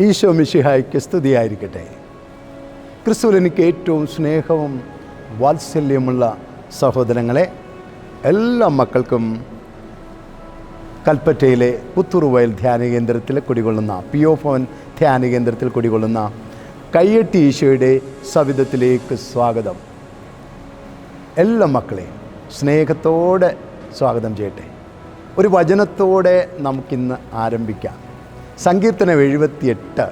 ഈശോ മിഷിഹായ്ക്ക് സ്തുതിയായിരിക്കട്ടെ. ക്രിസ്തുവിൽ എനിക്ക് ഏറ്റവും സ്നേഹവും വാത്സല്യമുള്ള സഹോദരങ്ങളെ എല്ലാ മക്കൾക്കും കൽപ്പറ്റയിലെ പുത്തൂറുവയൽ ധ്യാന കേന്ദ്രത്തിൽ കുടികൊള്ളുന്ന പി ഒ ഫോൻ ധ്യാന കേന്ദ്രത്തിൽ കുടികൊള്ളുന്ന കയ്യെട്ടി ഈശോയുടെ സവിധത്തിലേക്ക് സ്വാഗതം. എല്ലാ മക്കളെയും സ്നേഹത്തോടെ സ്വാഗതം ചെയ്യട്ടെ. ഒരു വചനത്തോടെ നമുക്കിന്ന് ആരംഭിക്കാം. സങ്കീർത്തനം എഴുപത്തിയെട്ട്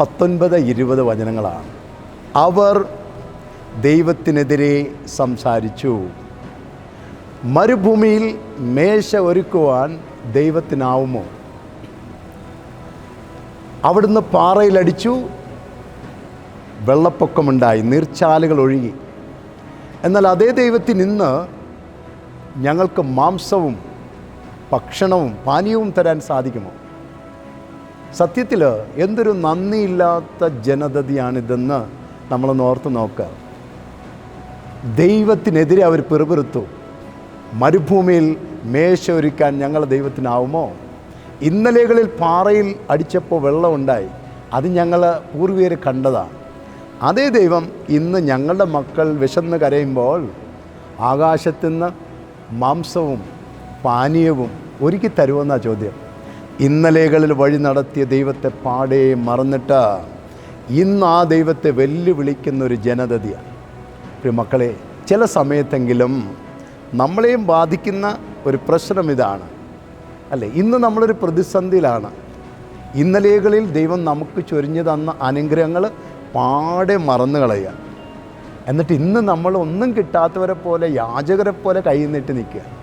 പത്തൊൻപത് ഇരുപത് വചനങ്ങളാണ്. അവർ ദൈവത്തിനെതിരെ സംസാരിച്ചു. മരുഭൂമിയിൽ മേശ ഒരുക്കുവാൻ ദൈവത്തിനാവുമോ? അവിടുന്ന് പാറയിലടിച്ചു. വെള്ളപ്പൊക്കമുണ്ടായി. നീർച്ചാലുകൾ ഒഴുകി. എന്നാൽ അതേ ദൈവത്തിന് ഇന്ന് ഞങ്ങൾക്ക് മാംസവും ഭക്ഷണവും പാനീയവും തരാൻ സാധിക്കുമോ? സത്യത്തിൽ എന്തൊരു നന്ദിയില്ലാത്ത ജനതയാണിതെന്ന് നമ്മൾ ഓർത്ത് നോക്കുക ദൈവത്തിനെതിരെ അവർ പിറുപിറുത്തു. മരുഭൂമിയിൽ മേശ ഒരുക്കാൻ ഞങ്ങൾ ദൈവത്തിനാവുമോ? ഇന്നലെകളിൽ പാറയിൽ അടിച്ചപ്പോൾ വെള്ളമുണ്ടായി. അത് ഞങ്ങൾ പൂർവീകർ കണ്ടതാണ് അതേ ദൈവം ഇന്ന് ഞങ്ങളുടെ മക്കൾ വിശന്ന് കരയുമ്പോൾ ആകാശത്തുനിന്ന് മാംസവും പാനീയവും ഒരുക്കി തരുമെന്നാണ് ചോദ്യം. ഇന്നലെകളിൽ വഴി നടത്തിയ ദൈവത്തെ പാടെ മറന്നിട്ട് ഇന്ന് ആ ദൈവത്തെ വെല്ലുവിളിക്കുന്ന ഒരു ജനതയാണ് പ്രിയ മക്കളെ ചില സമയത്തെങ്കിലും നമ്മളെയും ബാധിക്കുന്ന ഒരു പ്രശ്നം ഇതാണ്. അല്ലേ? ഇന്ന് നമ്മളൊരു പ്രതിസന്ധിയിലാണ്. ഇന്നലെകളിൽ ദൈവം നമുക്ക് ചൊരിഞ്ഞു തന്ന അനുഗ്രഹങ്ങൾ പാടെ മറന്നു കളയുക. എന്നിട്ട് ഇന്ന് നമ്മൾ ഒന്നും കിട്ടാത്തവരെ പോലെ യാചകരെ പോലെ കൈ നീട്ടി നിൽക്കുക.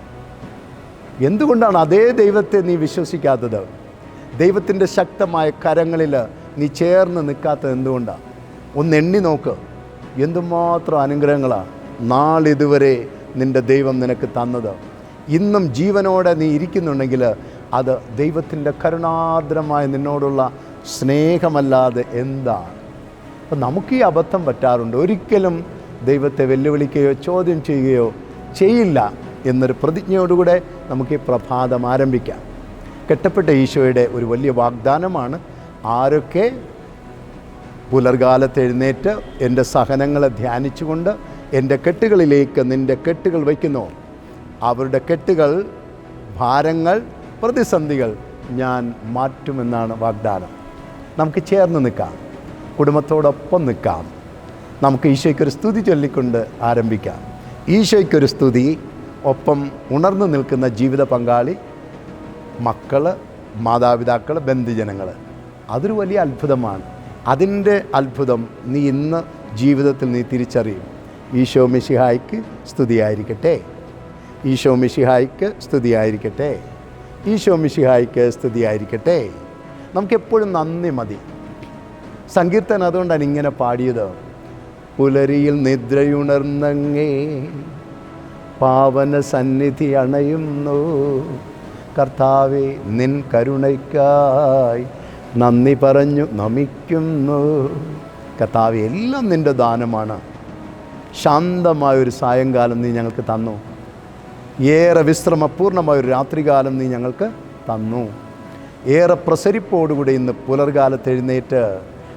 എന്തുകൊണ്ടാണ് അതേ ദൈവത്തെ നീ വിശ്വസിക്കാത്തത്? ദൈവത്തിന്റെ ശക്തമായ കരങ്ങളിൽ നീ ചേർന്ന് നിൽക്കാത്തത് എന്തുകൊണ്ടാണ്? ഒന്ന് എണ്ണി നോക്ക്. എന്തുമാത്രം അനുഗ്രഹങ്ങളാണ് നാളിതുവരെ നിന്റെ ദൈവം നിനക്ക് തന്നത്. ഇന്നും ജീവനോടെ നീ ഇരിക്കുന്നുണ്ടെങ്കിൽ അത് ദൈവത്തിന്റെ കരുണാർദ്രമായ നിന്നോടുള്ള സ്നേഹമല്ലാതെ എന്താണ്? അപ്പം നമുക്ക് ഈ അബദ്ധം പറ്റാറുണ്ട്. ഒരിക്കലും ദൈവത്തെ വെല്ലുവിളിക്കുകയോ ചോദ്യം ചെയ്യുകയോ ചെയ്യില്ല. എന്നൊരു പ്രതിജ്ഞയോടുകൂടെ നമുക്ക് ഈ പ്രഭാതം ആരംഭിക്കാം. കെട്ടപ്പെട്ട ഈശോയുടെ ഒരു വലിയ വാഗ്ദാനമാണ് ആരൊക്കെ പുലർകാലത്ത് എഴുന്നേറ്റ് എന്റെ സഹനങ്ങളെ ധ്യാനിച്ചുകൊണ്ട് എന്റെ കെട്ടുകളിലേക്ക് നിന്റെ കെട്ടുകൾ വയ്ക്കുന്നു. അവരുടെ കെട്ടുകൾ ഭാരങ്ങൾ പ്രതിസന്ധികൾ ഞാൻ മാറ്റുമെന്നാണ് വാഗ്ദാനം. നമുക്ക് ചേർന്ന് നിൽക്കാം. കുടുംബത്തോടൊപ്പം നിൽക്കാം. നമുക്ക് ഈശോയ്ക്കൊരു സ്തുതി ചൊല്ലിക്കൊണ്ട് ആരംഭിക്കാം. ഈശോയ്ക്കൊരു സ്തുതി. ഒപ്പം ഉണർന്നു നിൽക്കുന്ന ജീവിത പങ്കാളി മക്കൾ മാതാപിതാക്കൾ ബന്ധുജനങ്ങൾ അതൊരു വലിയ അത്ഭുതമാണ്. അതിന്റെ അത്ഭുതം നീ ഇന്ന് ജീവിതത്തിൽ നീ തിരിച്ചറിയും. ഈശോ മിശിഹായ്ക്ക് സ്തുതിയായിരിക്കട്ടെ. ഈശോ മിശിഹായ്ക്ക് സ്തുതിയായിരിക്കട്ടെ. ഈശോ മിശിഹായ്ക്ക് സ്തുതിയായിരിക്കട്ടെ. നമുക്കെപ്പോഴും നന്ദി മതി. സങ്കീർത്തൻ അതുകൊണ്ടാണ് ഇങ്ങനെ പാടിയത്. പുലരിയിൽ നിദ്രയുണർന്നങ്ങേ പാവന സന്നിധി അണയുന്നു കർത്താവെ നിൻ കരുണയ്ക്കായി നന്ദി പറഞ്ഞു നമിക്കുന്നു. കർത്താവെ എല്ലാം നിന്റെ ദാനമാണ്. ശാന്തമായൊരു സായങ്കാലം നീ ഞങ്ങൾക്ക് തന്നു. ഏറെ വിശ്രമപൂർണമായൊരു രാത്രികാലം നീ ഞങ്ങൾക്ക് തന്നു. ഏറെ പ്രസരിപ്പോടുകൂടി ഇന്ന് പുലർകാലത്ത് എഴുന്നേറ്റ്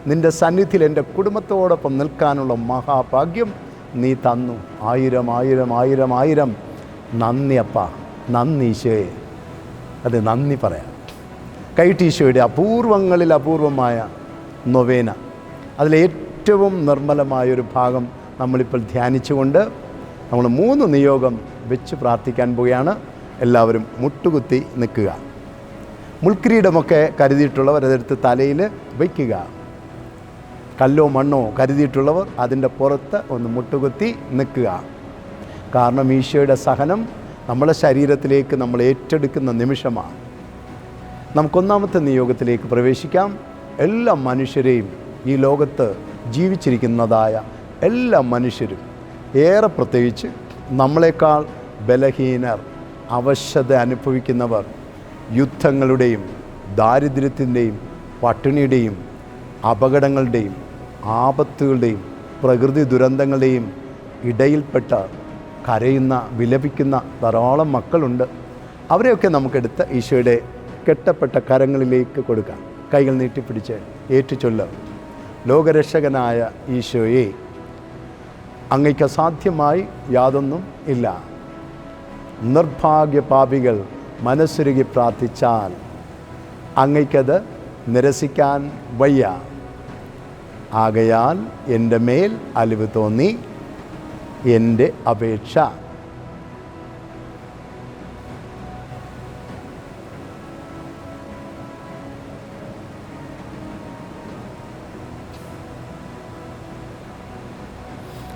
നിന്റെ സന്നിധിയിൽ എന്റെ കുടുംബത്തോടൊപ്പം നിൽക്കാനുള്ള മഹാഭാഗ്യം നീ തന്നു. ആയിരം ആയിരം ആയിരം ആയിരം. നന്ദി അപ്പ. നന്ദി ഈശോയെ. അത് നന്ദി പറയാം. കൈട്ടീശോയുടെ അപൂർവങ്ങളിൽ അപൂർവമായ നൊവേന. അതിലേറ്റവും നിർമ്മലമായൊരു ഭാഗം നമ്മളിപ്പോൾ ധ്യാനിച്ചുകൊണ്ട് നമ്മൾ മൂന്ന് നിയോഗം വെച്ച് പ്രാർത്ഥിക്കാൻ പോവുകയാണ്. എല്ലാവരും മുട്ടുകുത്തി നിൽക്കുക. മുൾക്കിരീടമൊക്കെ കരുതിയിട്ടുള്ളവർ അതെടുത്ത് തലയിൽ വയ്ക്കുക. കല്ലോ മണ്ണോ കരുതിയിട്ടുള്ളവർ അതിന്റെ പുറത്ത് ഒന്ന് മുട്ടുകുത്തി നിൽക്കുക. കാരണം ഈശോയുടെ സഹനം നമ്മുടെ ശരീരത്തിലേക്ക് നമ്മൾ ഏറ്റെടുക്കുന്ന നിമിഷമാണ്. നമുക്കൊന്നാമത്തെ നിയോഗത്തിലേക്ക് പ്രവേശിക്കാം. എല്ലാ മനുഷ്യരെയും ഈ ലോകത്ത് ജീവിച്ചിരിക്കുന്നതായ എല്ലാ മനുഷ്യരും ഏറെ പ്രത്യേകിച്ച് നമ്മളെക്കാൾ ബലഹീനർ അവശത അനുഭവിക്കുന്നവർ യുദ്ധങ്ങളുടെയും ദാരിദ്ര്യത്തിന്റെയും പട്ടിണിയുടെയും അപകടങ്ങളുടെയും ആപത്തുകളുടെയും പ്രകൃതി ദുരന്തങ്ങളുടെയും ഇടയിൽപ്പെട്ട കരയുന്ന വിലപിക്കുന്ന ധാരാളം മക്കളുണ്ട്. അവരെയൊക്കെ നമുക്കെടുത്ത് ഈശോയുടെ കെട്ടപ്പെട്ട കരങ്ങളിലേക്ക് കൊടുക്കാം. കൈകൾ നീട്ടിപ്പിടിച്ച് ഏറ്റുചൊല്ല്. ലോകരക്ഷകനായ ഈശോയെ അങ്ങയ്ക്ക് അസാധ്യമായി യാതൊന്നും ഇല്ല. നിർഭാഗ്യ പാപികൾ മനസ്സുരുകി പ്രാർത്ഥിച്ചാൽ അങ്ങയ്ക്കത് നിരസിക്കാൻ വയ്യ. ആകയാൽ എന്റെ മേൽ അലിവ് തോന്നി എന്റെ അപേക്ഷ.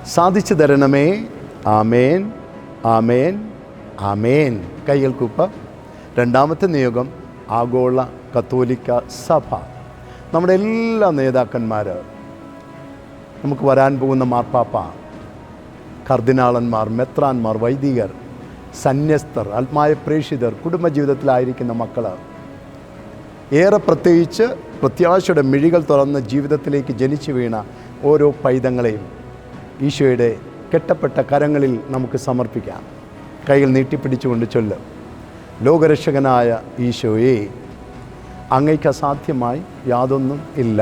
സാധിച്ചു തരണമേ. ആമേൻ. ആമേൻ. ആമേൻ. കൈകൾ കുപ്പ. രണ്ടാമത്തെ നിയോഗം ആഗോള കത്തോലിക്ക സഭ. നമ്മുടെ എല്ലാ നേതാക്കന്മാർ നമുക്ക് വരാൻ പോകുന്ന മാർപ്പാപ്പ കർദിനാളന്മാർ മെത്രാന്മാർ വൈദികർ സന്യസ്തർ ആത്മായ പ്രേക്ഷിതർ കുടുംബജീവിതത്തിലായിരിക്കുന്ന മക്കൾ ഏറെ പ്രത്യേകിച്ച് പ്രത്യാശയുടെ മിഴികൾ തുറന്ന് ജീവിതത്തിലേക്ക് ജനിച്ചു വീണ ഓരോ പൈതങ്ങളെയും ഈശോയുടെ കെട്ടപ്പെട്ട കരങ്ങളിൽ നമുക്ക് സമർപ്പിക്കാം. കൈകൾ നീട്ടിപ്പിടിച്ചുകൊണ്ട് ചൊല്ല്. ലോകരക്ഷകനായ ഈശോയെ അങ്ങയ്ക്ക് അസാധ്യമായി യാതൊന്നും ഇല്ല.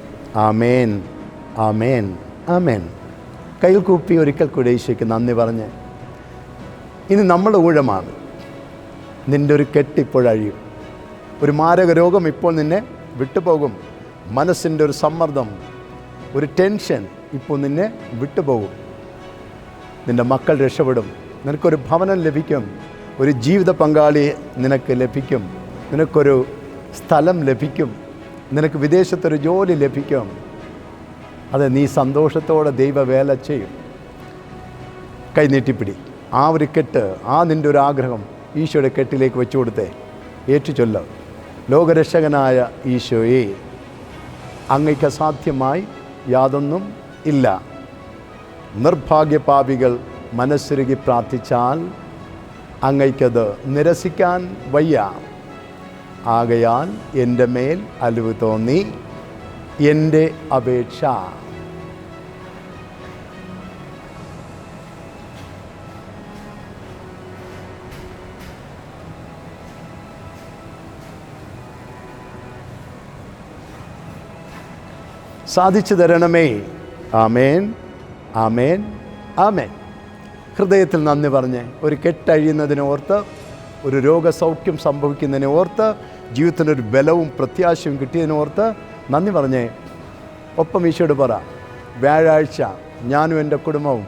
ആമേൻ ആമേൻ ആമേൻ. കയ്യിൽ കൂപ്പി ഒരിക്കൽ കൂടെ ഈശോയ്ക്ക് നന്ദി പറഞ്ഞ് ഇനി നമ്മുടെ ഊഴമാണ്. നിന്റെ ഒരു കെട്ടിപ്പോഴഴിയും ഒരു മാരക രോഗം ഇപ്പോൾ നിന്നെ വിട്ടുപോകും. മനസ്സിന്റെ ഒരു സമ്മർദ്ദം ഒരു ടെൻഷൻ ഇപ്പോൾ നിന്നെ വിട്ടുപോകും. നിന്റെ മക്കൾ രക്ഷപ്പെടും. നിനക്കൊരു ഭവനം ലഭിക്കും. ഒരു ജീവിത പങ്കാളി നിനക്ക് ലഭിക്കും. നിനക്കൊരു സ്ഥലം ലഭിക്കും. നിനക്ക് വിദേശത്തൊരു ജോലി ലഭിക്കും. അത് നീ സന്തോഷത്തോടെ ദൈവവേല ചെയ്യും. കൈനീട്ടിപ്പിടി ആ ഒരു കെട്ട് ആ നിന്റെ ഒരു ആഗ്രഹം ഈശോയുടെ കെട്ടിലേക്ക് വെച്ചു കൊടുത്തേ. ഏറ്റു ചൊല്ല ലോകരക്ഷകനായ ഈശോയെ. അങ്ങയ്ക്ക് അസാധ്യമായി യാതൊന്നും ഇല്ല. നിർഭാഗ്യപാപികൾ മനസ്സുരുകി പ്രാർത്ഥിച്ചാൽ അങ്ങയ്ക്കത് നിരസിക്കാൻ വയ്യ. ആകയാൽ എന്റെ മേൽ അലിവ് തോന്നി. എന്റെ അപേക്ഷ. സാധിച്ചു തരണമേ. ആമേൻ. ആമേൻ. ആമേൻ. ഹൃദയത്തിൽ നന്ദി പറഞ്ഞ് ഒരു കെട്ടഴിയുന്നതിനെ ഓർത്ത് ഒരു രോഗസൗഖ്യം സംഭവിക്കുന്നതിനെ ഓർത്ത് ജീവിതത്തിനൊരു ബലവും പ്രത്യാശയും കിട്ടിയതിനെ ഓർത്ത് നന്ദി പറഞ്ഞേ. ഒപ്പം ഈശോട് പറ വ്യാഴാഴ്ച ഞാനും എന്റെ കുടുംബവും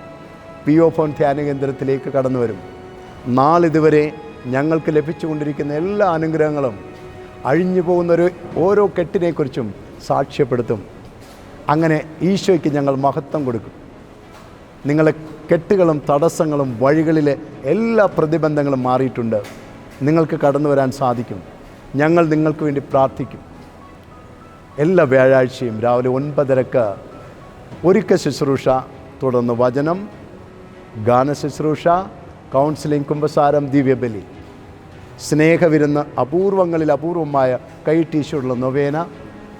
പി ഒ ഫോൺ ധ്യാന കേന്ദ്രത്തിലേക്ക് കടന്നു വരും. നാളിതുവരെ ഞങ്ങൾക്ക് ലഭിച്ചുകൊണ്ടിരിക്കുന്ന എല്ലാ അനുഗ്രഹങ്ങളും അഴിഞ്ഞു പോകുന്നൊരു ഓരോ കെട്ടിനെക്കുറിച്ചും സാക്ഷ്യപ്പെടുത്തും. അങ്ങനെ ഈശോയ്ക്ക് ഞങ്ങൾ മഹത്വം കൊടുക്കും. നിങ്ങളെ കെട്ടുകളും തടസ്സങ്ങളും വഴികളിലെ എല്ലാ പ്രതിബന്ധങ്ങളും മാറിയിട്ടുണ്ട്. നിങ്ങൾക്ക് കടന്നു വരാൻ സാധിക്കും. ഞങ്ങൾ നിങ്ങൾക്ക് വേണ്ടി പ്രാർത്ഥിക്കും. എല്ലാ വ്യാഴാഴ്ചയും രാവിലെ ഒൻപതരക്ക് ഒരുക്ക ശുശ്രൂഷ തുടർന്ന് വചനം ഗാന ശുശ്രൂഷ കൗൺസിലിംഗ് കുംഭസാരം ദിവ്യബലി. സ്നേഹവിരുന്ന് അപൂർവങ്ങളിൽ അപൂർവമായ കൈ കൈട്ടീശുള്ള നൊവേന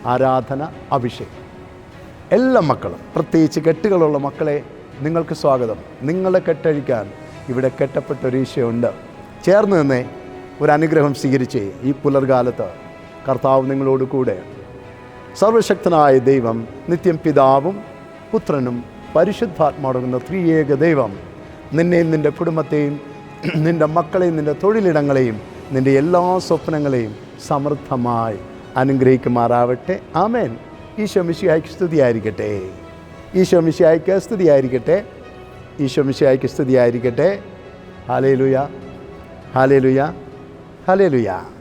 ആരാധന അഭിഷേകം. എല്ലാ മക്കളും പ്രത്യേകിച്ച് കെട്ടുകളുള്ള മക്കളെ നിങ്ങൾക്ക് സ്വാഗതം. നിങ്ങളെ കെട്ടഴിക്കാൻ ഇവിടെ കെട്ടപ്പെട്ട ഒരു ഈശയുണ്ട്. ചേർന്ന് നിന്നേ ഒരു അനുഗ്രഹം സ്വീകരിച്ചേ ഈ പുലർകാലത്ത്. കർത്താവ് നിങ്ങളോട് കൂടെ. സർവശക്തനായ ദൈവം നിത്യം പിതാവും പുത്രനും പരിശുദ്ധാത്മാടുന്ന ത്രിയേക ദൈവം നിന്നെയും നിന്റെ കുടുംബത്തെയും നിന്റെ മക്കളെയും നിന്റെ തൊഴിലിടങ്ങളെയും നിന്റെ എല്ലാ സ്വപ്നങ്ങളെയും സമൃദ്ധമായി അനുഗ്രഹിക്കുമാറാവട്ടെ. ആമേൻ. ഈശോ മിശിഹായ്ക്ക് സ്തുതിയായിരിക്കട്ടെ. ഈശോ മിശിഹായ്ക്ക് സ്തുതിയായിരിക്കട്ടെ. ഈശോ മിശിഹായ്ക്ക് സ്തുതിയായിരിക്കട്ടെ. ഹാലേ ലുയ Hallelujah.